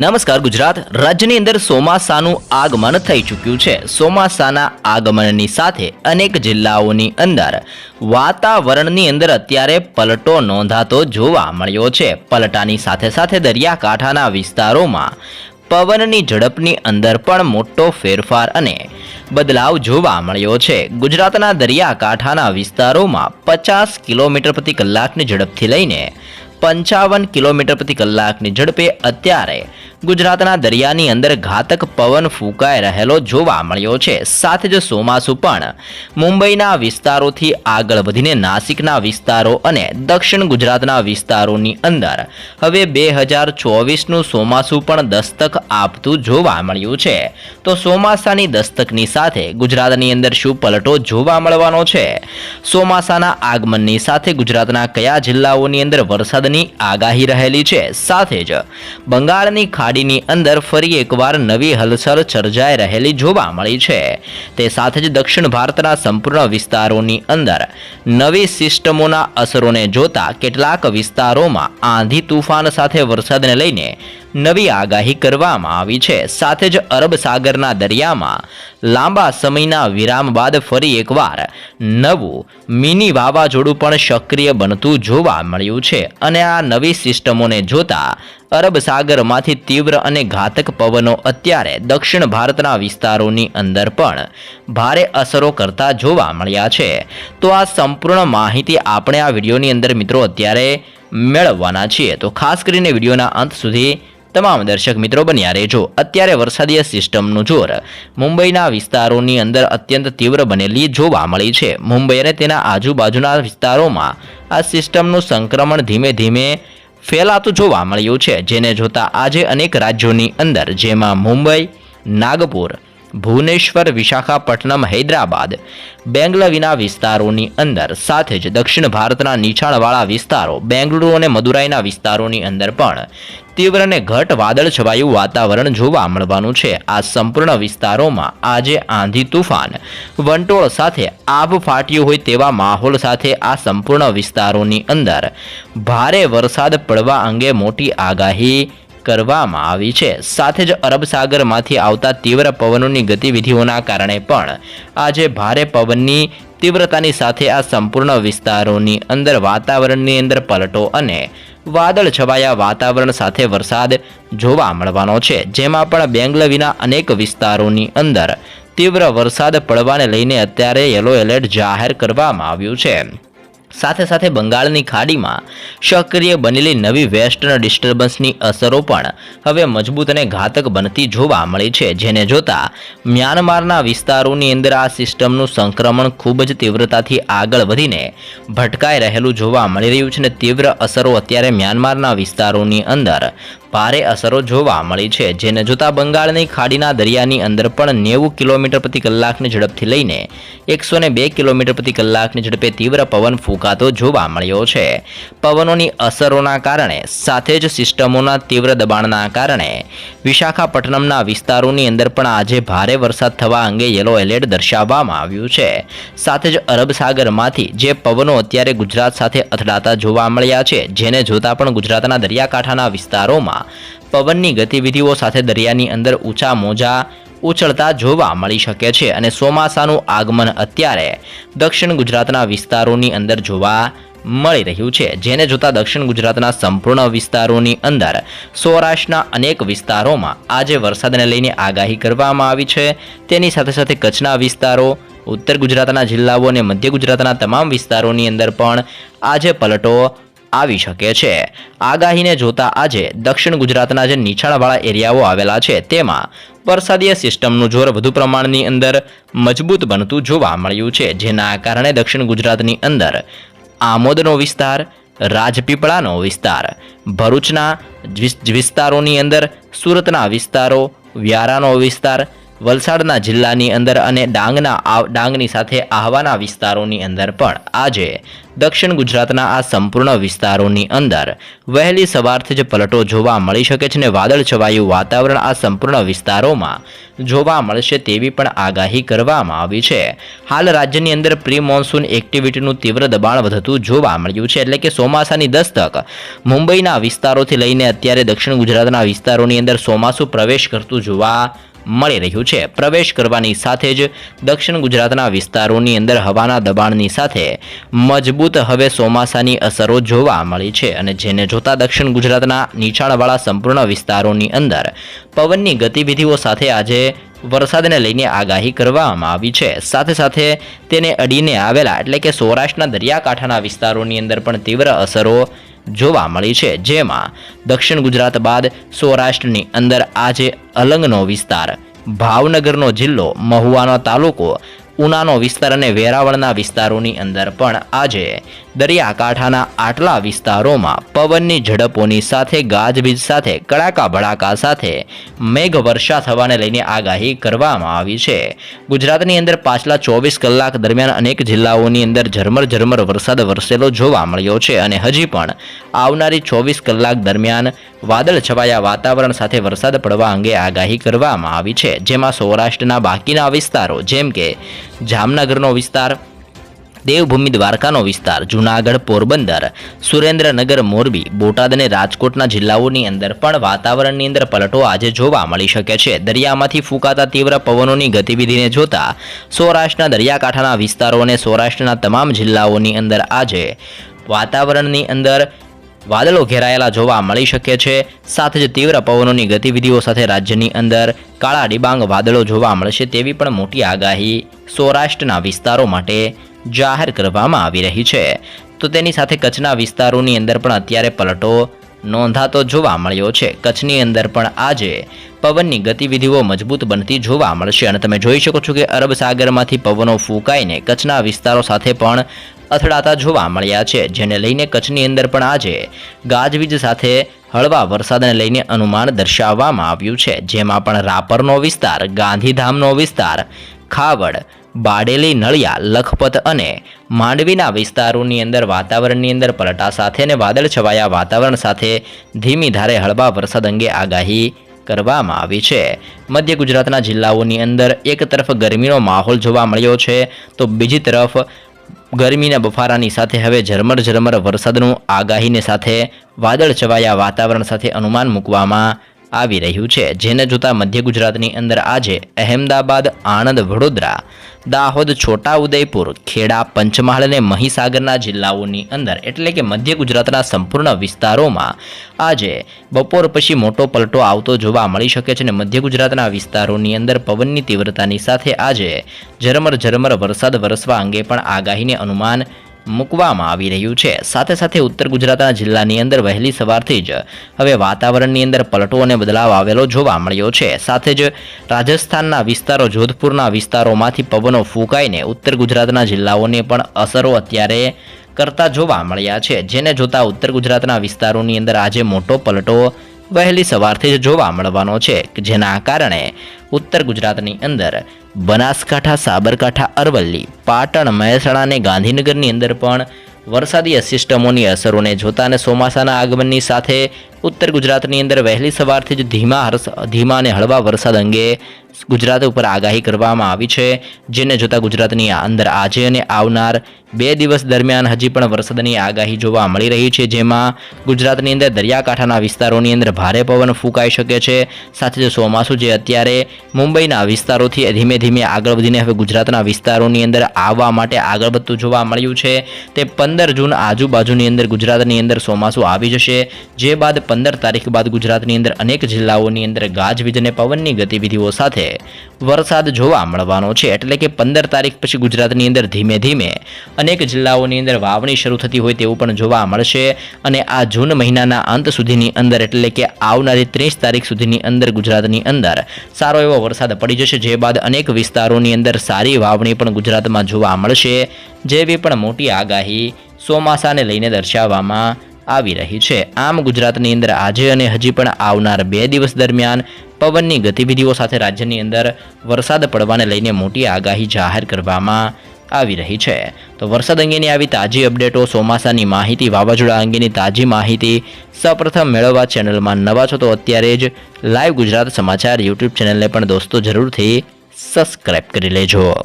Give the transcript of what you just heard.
નમસ્કાર, ગુજરાત. રાજ્યની અંદર ચોમાસાનું આગમન થઈ ચૂક્યું છે. ચોમાસાના આગમનની સાથે અનેક જિલ્લાઓની અંદર વાતાવરણની અંદર અત્યારે પલટો નોંધાતો જોવા મળ્યો છે. પલટાની સાથે સાથે દરિયાકાંઠાના વિસ્તારોમાં પવનની ઝડપની અંદર પણ મોટો ફેરફાર અને બદલાવ જોવા મળ્યો છે. ગુજરાતના દરિયાકાંઠાના વિસ્તારોમાં પચાસ કિલોમીટર પ્રતિ કલાકની ઝડપથી લઈને પંચાવન કિલોમીટર પ્રતિ કલાકની ઝડપે અત્યારે ગુજરાતના દરિયાની અંદર ઘાતક પવન ફૂંકાઈ રહેલો જોવા મળ્યો છે. સાથે જ ચોમાસું પણ. મુંબઈના વિસ્તારોથી આગળ વધીને નાસિકના વિસ્તારો અને દક્ષિણ ગુજરાતના વિસ્તારોની અંદર. હવે બે હજાર ચોવીસનું ચોમાસું પણ દસ્તક આપતું જોવા મળ્યું છે. તો ચોમાસાની દસ્તકની સાથે ગુજરાતની અંદર શું પલટો જોવા મળવાનો છે? ચોમાસાના આગમનની સાથે ગુજરાતના કયા જિલ્લાઓની અંદર વરસાદની આગાહી રહેલી છે? સાથે જ બંગાળની ખાડીની અંદર ફરી એકવાર નવી હલચલ સર્જાઈ રહેલી જોવા મળી છે. તે સાથે જ દક્ષિણ ભારતના સંપૂર્ણ વિસ્તારોની અંદર નવી સિસ્ટમોના અસરોને જોતા કેટલાક વિસ્તારોમાં આંધી તુફાન સાથે વરસાદને લઈને નવી આગાહી કરવામાં આવી છે. સાથે જ અરબ સાગરના દરિયામાં લાંબા સમયના વિરામ બાદ ફરી એકવાર નવું મિની વાવાઝોડું પણ સક્રિય બનતું જોવા મળ્યું છે અને આ નવી સિસ્ટમોને જોતા અરબ સાગરમાંથી તીવ્ર અને ઘાતક પવનો અત્યારે દક્ષિણ ભારતના વિસ્તારોની અંદર પણ ભારે અસરો કરતા જોવા મળ્યા છે. તો આ સંપૂર્ણ માહિતી આપણે આ વિડીયોની અંદર મિત્રો અત્યારે મેળવવાના છીએ. તો ખાસ કરીને વિડીયોના અંત સુધી તમામ દર્શક મિત્રો બન્યા રહેજો. અત્યારે વરસાદીય સિસ્ટમનું જોર. મુંબઈના વિસ્તારોની અંદર અત્યંત તીવ્ર બનેલી જોવા મળી છે. મુંબઈ અને તેના આજુબાજુના વિસ્તારોમાં આ સિસ્ટમનું સંક્રમણ ધીમે ધીમે ફેલાતું જોવા મળ્યું છે. જેને જોતા આજે અનેક રાજ્યોની અંદર, જેમાં મુંબઈ, નાગપુર, ભુવનેશ્વર, વિશાખાપટ્ટનમ, હૈદરાબાદ, બેંગલવીના વિસ્તારોની અંદર, સાથે જ દક્ષિણ ભારતના નીચાણવાળા વિસ્તારો, બેંગલુરુ અને મદુરાઈના વિસ્તારોની અંદર પણ તીવ્ર અને ઘટ વાદળ છવાયું વાતાવરણ જોવા મળવાનું છે. આ સંપૂર્ણ વિસ્તારોમાં આજે આંધી તુફાન. વંટોળ સાથે આભ ફાટ્યું હોય તેવા માહોલ સાથે આ સંપૂર્ણ વિસ્તારોની અંદર ભારે વરસાદ પડવા અંગે મોટી આગાહી કરવામાં આવી છે. સાથે જ અરબ સાગરમાંથી આવતા તીવ્ર પવનોની ગતિવિધિઓના કારણે પણ આજે ભારે પવનની તીવ્રતાની સાથે આ સંપૂર્ણ વિસ્તારોની અંદર વાતાવરણની અંદર પલટો અને વાદળ છવાયા વાતાવરણ સાથે વરસાદ જોવા મળવાનો છે. જેમાં પણ બેંગલવીના અનેક વિસ્તારોની અંદર તીવ્ર વરસાદ પડવાને લઈને અત્યારે યલો એલર્ટ જાહેર કરવામાં આવ્યું છે. સાથે સાથે બંગાળની ખાડીમાં સક્રિય બનેલી નવી વેસ્ટર્ન ડિસ્ટર્બન્સની અસરો પણ હવે મજબૂત અને ઘાતક બનતી જોવા મળી છે, જેને જોતા મ્યાનમારના વિસ્તારોની અંદર આ સિસ્ટમનું સંક્રમણ ખૂબ જ તીવ્રતાથી આગળ વધીને ભટકાઈ રહેલું જોવા મળી રહ્યું છે અને તીવ્ર અસરો અત્યારે મ્યાનમારના વિસ્તારોની અંદર ભારે અસરો જોવા મળી છે, જેને જોતા બંગાળની ખાડીના દરિયાની અંદર પણ નેવું કિલોમીટર પ્રતિ કલાકની ઝડપથી લઈને એકસો બે કિલોમીટર પ્રતિ કલાકની ઝડપે તીવ્ર પવન ફૂંકાતો જોવા મળ્યો છે. પવનોની અસરોના કારણે સાથે જ સિસ્ટમોના તીવ્ર દબાણના કારણે વિશાખાપટ્ટનમના વિસ્તારોની અંદર પણ આજે ભારે વરસાદ થવા અંગે યલો એલર્ટ દર્શાવવામાં આવ્યું છે. સાથે જ અરબ સાગરમાંથી જે પવનો અત્યારે ગુજરાત સાથે અથડાતા જોવા મળ્યા છે, જેને જોતા પણ ગુજરાતના દરિયાકાંઠાના વિસ્તારોમાં પવનની ગતિવિધિઓ સાથે દરિયાની અંદર ઊંચા મોજા ઉછળતા જોવા મળી શકે છે અને ચોમાસાનું આગમન અત્યારે દક્ષિણ ગુજરાતના વિસ્તારોની અંદર જોવા મળી રહ્યું છે. જેને જોતા દક્ષિણ ગુજરાતના સંપૂર્ણ વિસ્તારોની અંદર સૌરાષ્ટ્રના અનેક વિસ્તારોમાં આજે વરસાદને લઈને આગાહી કરવામાં આવી છે. તેની સાથે સાથે કચ્છના વિસ્તારો, ઉત્તર ગુજરાતના જિલ્લાઓ અને મધ્ય ગુજરાતના તમામ વિસ્તારોની અંદર પણ આજે પલટો આવી શકે છે. આગાહીને જોતા આજે દક્ષિણ ગુજરાતના જે નીચાણવાળા એરિયાઓ આવેલા છે તેમાં વરસાદીય સિસ્ટમનું જોર વધુ પ્રમાણની અંદર મજબૂત બનતું જોવા મળ્યું છે, જેના કારણે દક્ષિણ ગુજરાતની અંદર આમોદનો વિસ્તાર, રાજપીપળાનો વિસ્તાર, ભરૂચના વિસ્તારોની અંદર સુરતના વિસ્તારો, વ્યારાનો વિસ્તાર વલસાડના જિલ્લાની અંદર અને ડાંગના ડાંગની સાથે આહવાના વિસ્તારોની અંદર પણ આજે દક્ષિણ ગુજરાતના આ સંપૂર્ણ વિસ્તારોની અંદર વહેલી સવારથી જ પલટો જોવા મળી શકે છે ને વાદળ છવાયું વાતાવરણ આ સંપૂર્ણ વિસ્તારોમાં જોવા મળશે તેવી પણ આગાહી કરવામાં આવી છે. હાલ રાજ્યની અંદર પ્રી મોન્સૂન એક્ટિવિટીનું તીવ્ર દબાણ વધતું જોવા મળ્યું છે એટલે કે ચોમાસાની દસ્તક મુંબઈના વિસ્તારોથી લઈને અત્યારે દક્ષિણ ગુજરાતના વિસ્તારોની અંદર ચોમાસું પ્રવેશ કરતું જોવા મળી રહ્યું છે. પ્રવેશ કરવાની સાથે જ દક્ષિણ ગુજરાતના વિસ્તારોની અંદર હવાના દબાણની સાથે મજબૂત હવે ચોમાસાની અસરો જોવા મળી છે અને જેને જોતા દક્ષિણ ગુજરાતના નીચાણવાળા સંપૂર્ણ વિસ્તારોની અંદર પવનની ગતિવિધિઓ સાથે આજે વરસાદને લઈને આગાહી કરવામાં આવી છે. સાથે સાથે તેને અડીને આવેલા એટલે કે સૌરાષ્ટ્રના દરિયાકાંઠાના વિસ્તારોની અંદર પણ તીવ્ર અસરો જોવા મળી છે, જેમાં દક્ષિણ ગુજરાત બાદ સૌરાષ્ટ્રની અંદર આજે અલંગનો વિસ્તાર, ભાવનગરનો જિલ્લો, મહુવાનો તાલુકો, ઉનાનો વિસ્તાર અને વેરાવળના વિસ્તારોની અંદર પણ આજે દરિયાકાંઠાના આટલા વિસ્તારોમાં પવનની ઝડપોની સાથે, ગાજવીજ સાથે કડાકા ભડાકા સાથે મેઘવર્ષા થવાને લઈને આગાહી કરવામાં આવી છે. ગુજરાતની અંદર પાછલા ચોવીસ કલાક દરમિયાન અનેક જિલ્લાઓની અંદર ઝરમર ઝરમર વરસાદ વરસેલો જોવા મળ્યો છે અને હજી પણ આવનારી ચોવીસ કલાક દરમિયાન વાદળ છવાયા વાતાવરણ સાથે વરસાદ પડવા અંગે આગાહી કરવામાં આવી છે. જેમાં સૌરાષ્ટ્રના બાકીના વિસ્તારો, જેમ કે જામનગરનો વિસ્તાર દેવભૂમિ દ્વારકાનો વિસ્તાર, જૂનાગઢ પોરબંદર, સુરેન્દ્રનગર મોરબી, બોટાદ અને રાજકોટના જિલ્લાઓની અંદર પણ વાતાવરણની અંદર પલટો આજે જોવા મળી શકે છે. દરિયામાંથી ફૂંકાતા તીવ્ર પવનોની ગતિવિધિને જોતા સૌરાષ્ટ્રના દરિયાકાંઠાના વિસ્તારો અને સૌરાષ્ટ્રના તમામ જિલ્લાઓની અંદર આજે વાતાવરણની અંદર વાદળો ઘેરાયેલા જોવા મળી શકે છે. સાથે જ તીવ્ર પવનોની ગતિવિધિઓ સાથે રાજ્યની અંદર કાળા ડિબાંગ વાદળો જોવા મળશે તેવી પણ મોટી આગાહી સૌરાષ્ટ્રના વિસ્તારો માટે જાહેર કરવામાં આવી રહી છે. તો તેની સાથે કચ્છના વિસ્તારોની અંદર પણ અત્યારે પલટો નોંધાતો જોવા મળ્યો છે. કચ્છની અંદર પણ આજે પવનની ગતિવિધિઓ મજબૂત બનતી જોવા મળશે. અને તમે જોઈ શકો છો કે અરબ સાગરમાંથી પવનો ફૂંકાઈને કચ્છના વિસ્તારો સાથે પણ અથડાતા જોવા મળ્યા છે. જેને લઈને કચ્છની અંદર પણ આજે ગાજવીજ સાથે હળવા વરસાદને લઈને અનુમાન દર્શાવવામાં આવ્યું છે. જેમાં પણ રાપરનો વિસ્તાર, ગાંધીધામનો વિસ્તાર, ખાવડ બાડેલી, નળિયા, લખપત અને માંડવીના વિસ્તારોની અંદર વાતાવરણની અંદર પલટા સાથે અને વાદળ છવાયા વાતાવરણ સાથે ધીમી ધારે હળવા વરસાદ અંગે આગાહી કરવામાં આવી છે. મધ્ય ગુજરાતના જિલ્લાઓની અંદર એક તરફ ગરમીનો માહોલ જોવા મળ્યો છે, તો બીજી તરફ ગરમીના બફારાની સાથે હવે ઝરમર ઝરમર વરસાદનું આગાહીને સાથે વાદળ છવાયા વાતાવરણ સાથે અનુમાન મૂકવામાં આવી રહ્યું છે. જેને જોતા મધ્ય ગુજરાતની અંદર આજે અહેમદાબાદ, આણંદ, વડોદરા દાહોદ છોટાઉદેપુર ખેડા, પંચમહાલ અને મહીસાગરના જિલ્લાઓની અંદર, એટલે કે મધ્ય ગુજરાતના સંપૂર્ણ વિસ્તારોમાં આજે બપોર પછી મોટો પલટો આવતો જોવા મળી શકે છે અને મધ્ય ગુજરાતના વિસ્તારોની અંદર પવનની તીવ્રતાની સાથે આજે ઝરમર ઝરમર વરસાદ વરસવા અંગે પણ આગાહીને અનુમાન મૂકવામાં આવી રહ્યું છે. સાથે સાથે ઉત્તર ગુજરાતના જિલ્લાની અંદર વહેલી સવારથી જ હવે વાતાવરણની અંદર પલટો અને બદલાવ આવેલો જોવા મળ્યો છે. સાથે જ રાજસ્થાનના વિસ્તારો, જોધપુરના વિસ્તારોમાંથી પવનો ફૂંકાઈને ઉત્તર ગુજરાતના જિલ્લાઓને પણ અસરો અત્યારે કરતા જોવા મળ્યા છે. જેને જોતા ઉત્તર ગુજરાતના વિસ્તારોની અંદર આજે મોટો પલટો વહેલી સવારથી જ જોવા મળવાનો છે જેના કારણે ઉત્તર ગુજરાતની અંદર બનાસકાંઠા, સાબરકાંઠા, અરવલ્લી, પાટણ, મહેસાણા અને ગાંધીનગરની અંદર પણ વરસાદી સિસ્ટમોની અસરોને જોતા અને ચોમાસાના આગમનની સાથે ઉત્તર ગુજરાતની અંદર વહેલી સવારથી જ ધીમા ધીમા અને હળવા વરસાદ અંગે ગુજરાત ઉપર આગાહી કરવામાં આવી છે, જેને જોતા ગુજરાતની અંદર આજે અને આવનાર બે દિવસ દરમિયાન હજી પણ વરસાદની આગાહી જોવા મળી રહી છે, જેમાં ગુજરાતની અંદર દરિયાકાંઠાના વિસ્તારોની અંદર ભારે પવન ફૂંકાઈ શકે છે, સાથે જ ચોમાસું જે અત્યારે મુંબઈના વિસ્તારોથી ધીમે ધીમે આગળ વધીને હવે ગુજરાતના વિસ્તારોની અંદર આવવા માટે આગળ વધતું જોવા મળ્યું છે, તે પંદર જૂન આજુબાજુની અંદર ગુજરાતની અંદર ચોમાસું આવી જશે, જે બાદ પંદર તારીખ બાદ ગુજરાતની અંદર અનેક જિલ્લાઓની અંદર ગાજવીજ અને પવનની ગતિવિધિઓ સાથે વરસાદ જોવા મળવાનો છે. એટલે કે પંદર તારીખ પછી ગુજરાતની અંદર ધીમે ધીમે અનેક જિલ્લાઓની અંદર વાવણી શરૂ થતી હોય તેવું પણ જોવા મળશે. અને આ જૂન મહિનાના અંત સુધીની અંદર એટલે કે આવનારી ત્રીસ તારીખ સુધીની અંદર ગુજરાતની અંદર સારો એવો વરસાદ પડી જશે. જે બાદ અનેક વિસ્તારોની અંદર સારી વાવણી પણ ગુજરાતમાં જોવા મળશે. જેવી પણ મોટી આગાહી ચોમાસાને લઈને દર્શાવવામાં આવી રહી છે. આમ ગુજરાતની અંદર આજે અને હજી પણ આવનાર બે દિવસ દરમિયાન પવનની ગતિવિધિઓ સાથે રાજ્યની અંદર વરસાદ પડવાને લઈને મોટી આગાહી જાહેર કરવામાં આવી રહી છે. તો વરસાદ અંગેની આવી તાજી અપડેટો, ચોમાસાની માહિતી, વાવાઝોડા અંગેની તાજી માહિતી સૌપ્રથમ મેળવવા ચેનલમાં નવા છો તો અત્યારે જ લાઈવ ગુજરાત સમાચાર યુટ્યુબ ચેનલને પણ દોસ્તો જરૂરથી સબસ્ક્રાઈબ કરી લેજો.